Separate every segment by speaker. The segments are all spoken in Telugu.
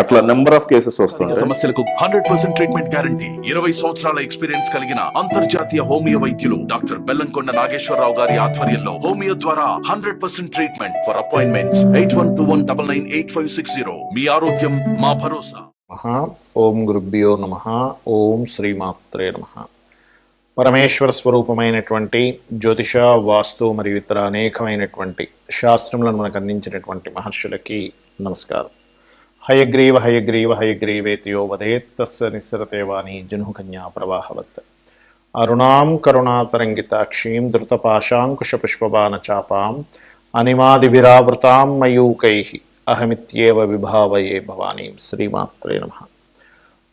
Speaker 1: అట్లా నెంబర్ ఆఫ్ కేసెస్ వస్తుంటాయి
Speaker 2: సమస్యలకు హండ్రెడ్ పర్సెంట్ ట్రీట్మెంట్ గ్యారంటీ ఇరవై సంవత్సరాల ఎక్స్పీరియన్స్ కలిగిన అంతర్జాతీయ హోమియో వైద్యులు డాక్టర్ బెల్లంకొండ నాగేశ్వరరావు గారి ఆధ్వర్యంలో హోమియో ద్వారా hundred percent treatment for appointments eight one two one double nine eight five six zero మీ ఆరోగ్యం మా భరోసా.
Speaker 3: మహా ఓం గురుభ్యో నమ. ఓం శ్రీమాత్రే నమ. పరమేశ్వర స్వరూపమైనటువంటి జ్యోతిష వాస్తు మరియు ఇతర అనేకమైనటువంటి శాస్త్రములను మనకు అందించినటువంటి మహర్షులకి నమస్కారం. హయగ్రీవ హయగ్రీవ హయగ్రీవేతియో వదేత్ తస్య నిస్సరతే వాణి జనుకన్యా ప్రవాహవత్. అరుణాం కరుణాతరంగితాక్షీం ధృతపాశాంకుశ పుష్పబాణ అనిమాది విరావృతాం మయూకై అహమిత్యేవ విభావయే భవానీ శ్రీమాత్రే నమ.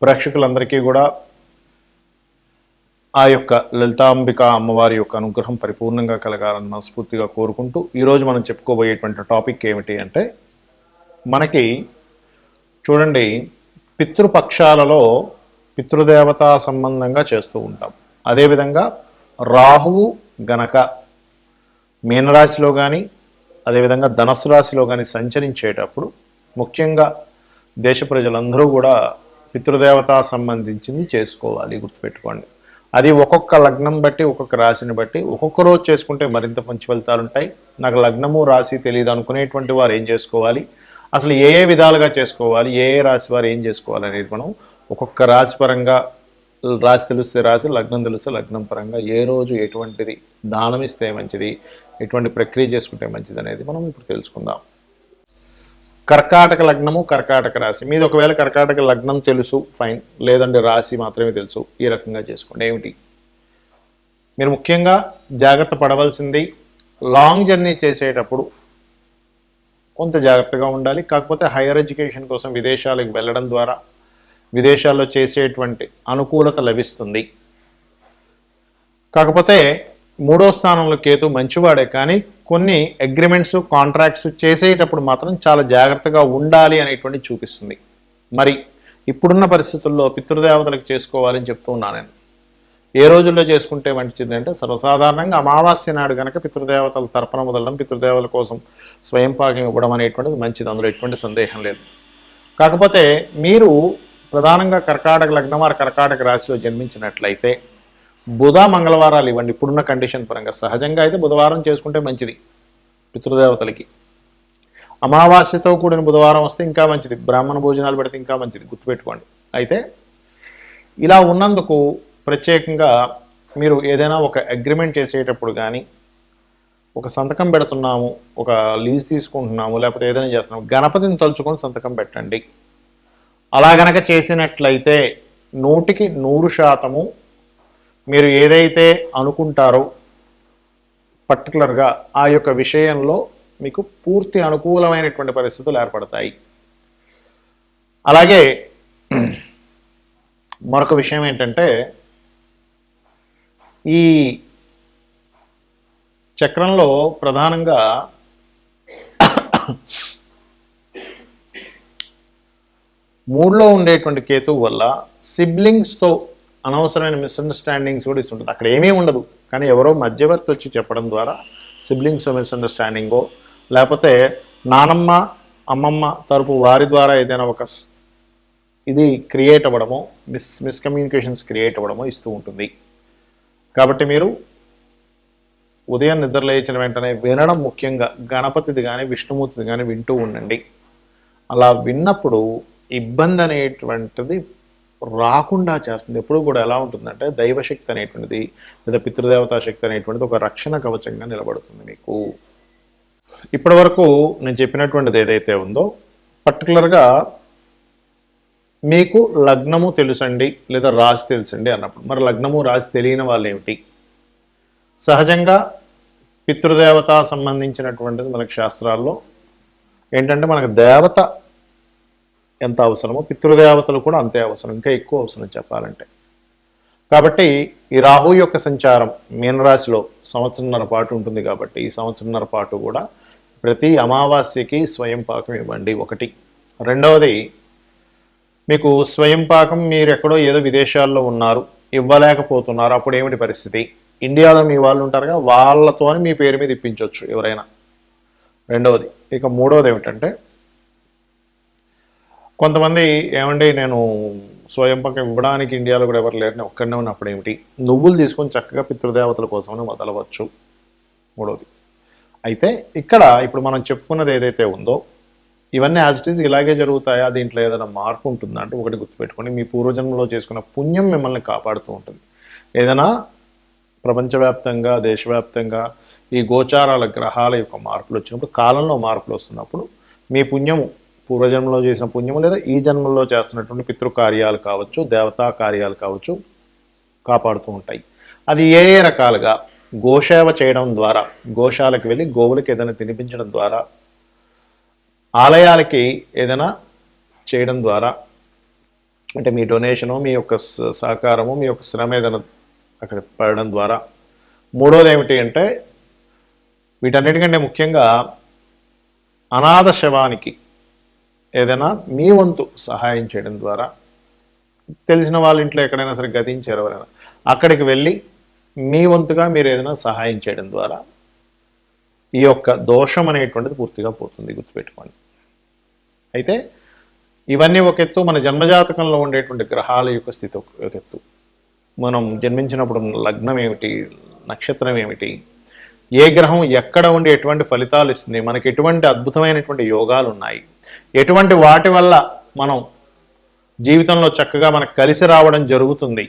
Speaker 3: ప్రేక్షకులందరికీ కూడా ఆ యొక్క లలితాంబిక అమ్మవారి యొక్క అనుగ్రహం పరిపూర్ణంగా కలగాలని మనస్ఫూర్తిగా కోరుకుంటూ ఈరోజు మనం చెప్పుకోబోయేటువంటి టాపిక్ ఏమిటి అంటే మనకి చూడండి పితృపక్షాలలో పితృదేవతా సంబంధంగా చేస్తూ ఉంటాం. అదేవిధంగా రాహువు గనక మీనరాశిలో కానీ అదేవిధంగా ధనస్సు రాశిలో కానీ సంచరించేటప్పుడు ముఖ్యంగా దేశ ప్రజలందరూ కూడా పితృదేవతా సంబంధించింది చేసుకోవాలి గుర్తుపెట్టుకోండి. అది ఒక్కొక్క లగ్నం బట్టి ఒక్కొక్క రాశిని బట్టి ఒక్కొక్క రోజు చేసుకుంటే మరింత మంచి ఫలితాలు ఉంటాయి నాకు లగ్నము రాశి తెలియదు అనుకునేటువంటి వారు ఏం చేసుకోవాలి? అసలు ఏ ఏ విధాలుగా చేసుకోవాలి ఏ ఏ రాశి వారు ఏం చేసుకోవాలి అనేది మనం ఒక్కొక్క రాశి పరంగా రాశి తెలిస్తే రాశి లగ్నం తెలిస్తే లగ్నం పరంగా ఏ రోజు ఎటువంటిది దానం ఇస్తే మంచిది ఎటువంటి ప్రక్రియ చేసుకుంటే మంచిది అనేది మనం ఇప్పుడు తెలుసుకుందాం. కర్కాటక లగ్నము కర్కాటక రాశి. మీద ఒకవేళ కర్కాటక లగ్నం తెలుసు ఫైన్. లేదంటే రాశి మాత్రమే తెలుసు ఈ రకంగా చేసుకోండి. ఏమిటి? మీరు ముఖ్యంగా జాగ్రత్త పడవలసింది లాంగ్ జర్నీ చేసేటప్పుడు కొంత జాగ్రత్తగా ఉండాలి. కాకపోతే హైయర్ ఎడ్యుకేషన్ కోసం విదేశాలకు వెళ్ళడం ద్వారా విదేశాల్లో చేసేటువంటి అనుకూలత లభిస్తుంది. కాకపోతే మూడో స్థానంలో కేతు మంచివాడే కానీ కొన్ని అగ్రిమెంట్స్ కాంట్రాక్ట్స్ చేసేటప్పుడు మాత్రం చాలా జాగ్రత్తగా ఉండాలి అనేటువంటి చూపిస్తుంది. మరి ఇప్పుడున్న పరిస్థితుల్లో పితృదేవతలకు చేసుకోవాలని చెప్తూ ఉన్నాను నేను. ఏ రోజుల్లో చేసుకుంటే మంచిది అంటే సర్వసాధారణంగా అమావాస్య నాడు కనుక పితృదేవతల తర్పణ వదలడం పితృదేవతల కోసం స్వయం పాకం ఇవ్వడం అనేటువంటిది మంచిది. అందులో ఎటువంటి సందేహం లేదు. కాకపోతే మీరు ప్రధానంగా కర్కాటక లగ్నం వారు కర్కాటక రాశిలో జన్మించినట్లయితే బుధ మంగళవారాలు ఇవ్వండి. ఇప్పుడున్న కండిషన్ పరంగా సహజంగా అయితే బుధవారం చేసుకుంటే మంచిది పితృదేవతలకి. అమావాస్యతో కూడిన బుధవారం వస్తే ఇంకా మంచిది. బ్రాహ్మణ భోజనాలు పెడితే ఇంకా మంచిది. గుర్తుపెట్టుకోండి. అయితే ఇలా ఉన్నందుకు ప్రత్యేకంగా మీరు ఏదైనా ఒక అగ్రిమెంట్ చేసేటప్పుడు కానీ ఒక సంతకం పెడుతున్నాము ఒక లీజ్ తీసుకుంటున్నాము లేకపోతే ఏదైనా చేస్తున్నాము గణపతిని తలుచుకొని సంతకం పెట్టండి. అలా గనక చేసినట్లయితే నూటికి నూరు శాతము మీరు ఏదైతే అనుకుంటారో పర్టికులర్గా ఆ యొక్క విషయంలో మీకు పూర్తి అనుకూలమైనటువంటి పరిస్థితులు ఏర్పడతాయి. అలాగే మరొక విషయం ఏంటంటే ఈ చక్రంలో ప్రధానంగా మూడులో ఉండేటువంటి కేతువు వల్ల సిబ్లింగ్స్తో అనవసరమైన మిస్అండర్స్టాండింగ్స్ కూడా ఇస్తుంటుంది. అక్కడ ఏమీ ఉండదు. కానీ ఎవరో మధ్యవర్తి వచ్చి చెప్పడం ద్వారా సిబ్లింగ్స్ మిస్అండర్స్టాండింగో లేకపోతే నానమ్మ అమ్మమ్మ తరపు వారి ద్వారా ఏదైనా ఒక ఇది క్రియేట్ అవ్వడమో మిస్ మిస్కమ్యూనికేషన్స్ క్రియేట్ అవ్వడమో ఇస్తూ ఉంటుంది. కాబట్టి మీరు ఉదయం నిద్రలేచిన వెంటనే వినడం ముఖ్యంగా గణపతిది కానీ విష్ణుమూర్తిది కానీ వింటూ ఉండండి. అలా విన్నప్పుడు ఇబ్బంది అనేటువంటిది రాకుండా చేస్తుంది. ఎప్పుడు కూడా ఎలా ఉంటుందంటే దైవశక్తి అనేటువంటిది లేదా పితృదేవతా శక్తి అనేటువంటిది ఒక రక్షణ కవచంగా నిలబడుతుంది మీకు. ఇప్పటి వరకు నేను చెప్పినటువంటిది ఏదైతే ఉందో పర్టికులర్గా మీకు లగ్నము తెలుసండి లేదా రాశి తెలుసండి అన్నప్పుడు. మరి లగ్నము రాశి తెలియని వాళ్ళు ఏమిటి సహజంగా పితృదేవత సంబంధించినటువంటిది మనకు శాస్త్రాల్లో ఏంటంటే మనకు దేవత ఎంత అవసరమో పితృదేవతలు కూడా అంతే అవసరం ఇంకా ఎక్కువ అవసరం చెప్పాలంటే. కాబట్టి ఈ రాహు యొక్క సంచారం మీనరాశిలో సంవత్సరంన్నర పాటు ఉంటుంది కాబట్టి ఈ సంవత్సరంన్నర పాటు కూడా ప్రతి అమావాస్యకి స్వయం పాకం ఇవ్వండి ఒకటి. రెండవది మీకు స్వయం పాకం మీరు ఎక్కడో ఏదో విదేశాల్లో ఉన్నారు ఇవ్వలేకపోతున్నారు అప్పుడు ఏమిటి పరిస్థితి? ఇండియాలో మీ వాళ్ళు ఉంటారుగా వాళ్ళతో మీ పేరు మీద ఇప్పించవచ్చు ఎవరైనా. రెండవది ఇక మూడవది ఏమిటంటే కొంతమంది ఏమండి నేను స్వయం పక్కన ఇవ్వడానికి ఇండియాలో కూడా ఎవరు లేరని ఒక్కడనే ఉన్నప్పుడు ఏమిటి నువ్వులు తీసుకొని చక్కగా పితృదేవతల కోసమని వదలవచ్చు. మూడవది అయితే ఇక్కడ ఇప్పుడు మనం చెప్పుకున్నది ఏదైతే ఉందో ఇవన్నీ యాజ్ ఇట్ ఇలాగే జరుగుతాయా? దీంట్లో ఏదైనా మార్పు ఉంటుందా? అంటే ఒకటి గుర్తుపెట్టుకోండి. మీ పూర్వజన్మలో చేసుకున్న పుణ్యం మిమ్మల్ని కాపాడుతూ ఉంటుంది. ఏదైనా ప్రపంచవ్యాప్తంగా దేశవ్యాప్తంగా ఈ గోచారాల గ్రహాల యొక్క మార్పులు వచ్చినప్పుడు కాలంలో మార్పులు వస్తున్నప్పుడు మీ పుణ్యము పూర్వజన్మలో చేసిన పుణ్యము లేదా ఈ జన్మలో చేస్తున్నటువంటి పితృ కార్యాలు కావచ్చు దేవతా కార్యాలు కావచ్చు కాపాడుతూ ఉంటాయి. అది ఏ ఏ రకాలుగా? గోసేవ చేయడం ద్వారా గోశాలకు వెళ్ళి గోవులకు ఏదైనా తినిపించడం ద్వారా ఆలయాలకి ఏదైనా చేయడం ద్వారా అంటే మీ డొనేషను మీ యొక్క సహకారము మీ యొక్క శ్రమ ఏదైనా అక్కడ పడడం ద్వారా. మూడోది ఏమిటి అంటే వీటన్నిటికంటే ముఖ్యంగా అనాథ శవానికి ఏదైనా మీ వంతు సహాయం చేయడం ద్వారా తెలిసిన వాళ్ళ ఇంట్లో ఎక్కడైనా సరే గతించారు ఎవరైనా అక్కడికి వెళ్ళి మీ వంతుగా మీరు ఏదైనా సహాయం చేయడం ద్వారా ఈ యొక్క దోషం అనేటువంటిది పూర్తిగా పోతుంది గుర్తుపెట్టుకోండి. అయితే ఇవన్నీ ఒక ఎత్తు మన జన్మజాతకంలో ఉండేటువంటి గ్రహాల యొక్క స్థితి ఒక ఎత్తు. మనం జన్మించినప్పుడు లగ్నం ఏమిటి నక్షత్రం ఏమిటి ఏ గ్రహం ఎక్కడ ఉండి ఎటువంటి ఫలితాలు ఇస్తుంది మనకి ఎటువంటి అద్భుతమైనటువంటి యోగాలు ఉన్నాయి ఎటువంటి వాటి వల్ల మనం జీవితంలో చక్కగా మనకు కలిసి రావడం జరుగుతుంది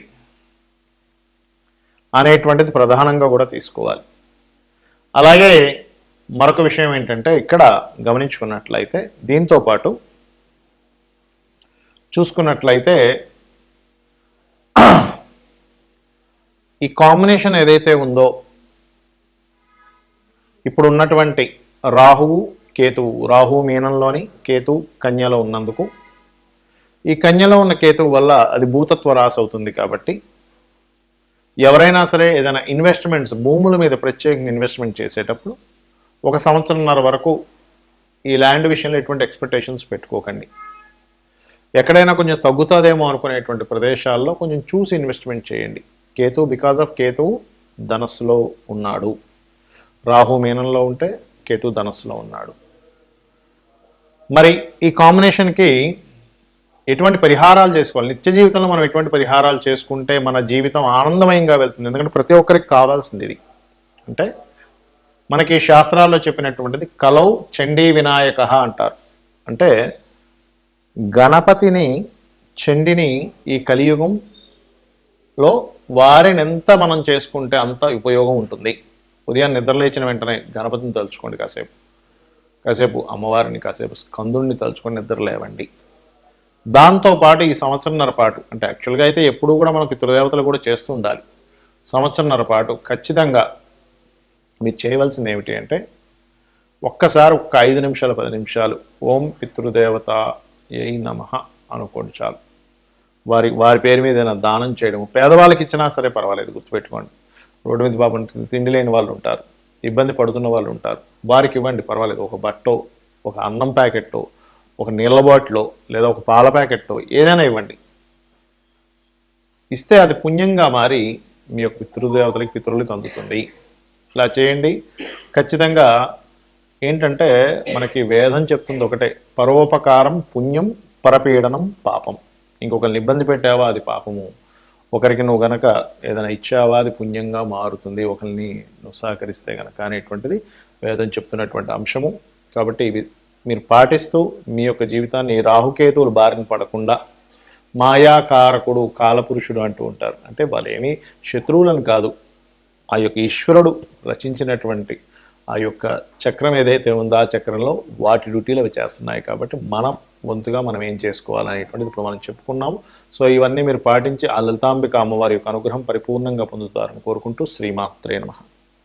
Speaker 3: అనేటువంటిది ప్రధానంగా కూడా తీసుకోవాలి. అలాగే మరొక విషయం ఏంటంటే ఇక్కడ గమనించుకున్నట్లయితే దీంతో పాటు చూసుకున్నట్లయితే ఈ కాంబినేషన్ ఏదైతే ఉందో ఇప్పుడు ఉన్నటువంటి రాహువు కేతువు రాహువు మీనంలోని కేతు కన్యలో ఉన్నందుకు ఈ కన్యలో ఉన్న కేతువు వల్ల అది భూతత్వ రాశి అవుతుంది కాబట్టి ఎవరైనా సరే ఏదైనా ఇన్వెస్ట్మెంట్స్ భూముల మీద ప్రత్యేకంగా ఇన్వెస్ట్మెంట్ చేసేటప్పుడు ఒక సంవత్సరంన్నర వరకు ఈ ల్యాండ్ విషయంలో ఎటువంటి ఎక్స్పెక్టేషన్స్ పెట్టుకోకండి. ఎక్కడైనా కొంచెం తగ్గుతుందేమో అనుకునేటువంటి ప్రదేశాల్లో కొంచెం చూసి ఇన్వెస్ట్మెంట్ చేయండి. కేతు బికాజ్ ఆఫ్ కేతు ధనస్సులో ఉన్నాడు. రాహు మీనంలో ఉంటే కేతు ధనస్సులో ఉన్నాడు. మరి ఈ కాంబినేషన్కి ఎటువంటి పరిహారాలు చేసుకోవాలి? నిత్య జీవితంలో మనం ఎటువంటి పరిహారాలు చేసుకుంటే మన జీవితం ఆనందమయంగా వెళ్తుంది? ఎందుకంటే ప్రతి ఒక్కరికి కావాల్సింది ఇది. అంటే మనకి శాస్త్రాల్లో చెప్పినటువంటిది కలౌ చండీ వినాయక అంటారు. అంటే గణపతిని చండిని ఈ కలియుగంలో వారిని ఎంత మనం చేసుకుంటే అంత ఉపయోగం ఉంటుంది. ఉదయం నిద్రలేచిన వెంటనే గణపతిని తలుచుకోండి కాసేపు. కాసేపు అమ్మవారిని కాసేపు స్కందుడిని తలుచుకొని నిద్ర లేవండి. దాంతో పాటు ఈ సంవత్సరంన్నర పాటు అంటే యాక్చువల్గా అయితే ఎప్పుడూ కూడా మనం పితృదేవతలు కూడా చేస్తూ ఉండాలి. సంవత్సరంన్నర పాటు ఖచ్చితంగా మీరు చేయవలసింది ఏమిటి అంటే ఒక్కసారి ఒక్క ఐదు నిమిషాలు పది నిమిషాలు ఓం పితృదేవత ఏ నమ అనుకోండి చాలు. వారి వారి పేరు మీద ఏదైనా దానం చేయడం పేదవాళ్ళకి ఇచ్చినా సరే పర్వాలేదు గుర్తుపెట్టుకోండి. రోడ్డు మీద బాబు తిండి లేని వాళ్ళు ఉంటారు ఇబ్బంది పడుతున్న వాళ్ళు ఉంటారు వారికి ఇవ్వండి పర్వాలేదు ఒక బట్టో ఒక అన్నం ప్యాకెట్టో ఒక నీళ్ళ బాటిలో లేదా ఒక పాల ప్యాకెట్టో ఏదైనా ఇవ్వండి. ఇస్తే అది పుణ్యంగా మారి మీ యొక్క పితృదేవతలకి పితృలకు అందుతుంది. ఇలా చేయండి. ఖచ్చితంగా ఏంటంటే మనకి వేదం చెప్తుంది ఒకటే పరోపకారం పుణ్యం పరపీడనం పాపం. ఇంకొకరిని ఇబ్బంది పెట్టావా అది పాపము. ఒకరికి నువ్వు గనక ఏదైనా ఇచ్చావా అది పుణ్యంగా మారుతుంది ఒకరిని నువ్వు సహకరిస్తే గనక అనేటువంటిది వేదం చెప్తున్నటువంటి అంశము. కాబట్టి ఇవి మీరు పాటిస్తూ మీ యొక్క జీవితాన్ని రాహుకేతువులు బారిన పడకుండా మాయాకారకుడు కాలపురుషుడు అంటూ ఉంటారు. అంటే వాళ్ళు ఏమీ శత్రువులను కాదు. ఆ యొక్క ఈశ్వరుడు రచించినటువంటి ఆ యొక్క చక్రం ఏదైతే ఉందో ఆ చక్రంలో వాటి డ్యూటీలు అవి చేస్తున్నాయి కాబట్టి మనం వంతుగా మనం ఏం చేసుకోవాలనేటువంటిది ఇప్పుడు మనం చెప్పుకున్నాము. సో ఇవన్నీ మీరు పాటించి ఆ లలితాంబిక అమ్మవారి యొక్క అనుగ్రహం పరిపూర్ణంగా పొందుతారని కోరుకుంటూ శ్రీమాత్రే నమః.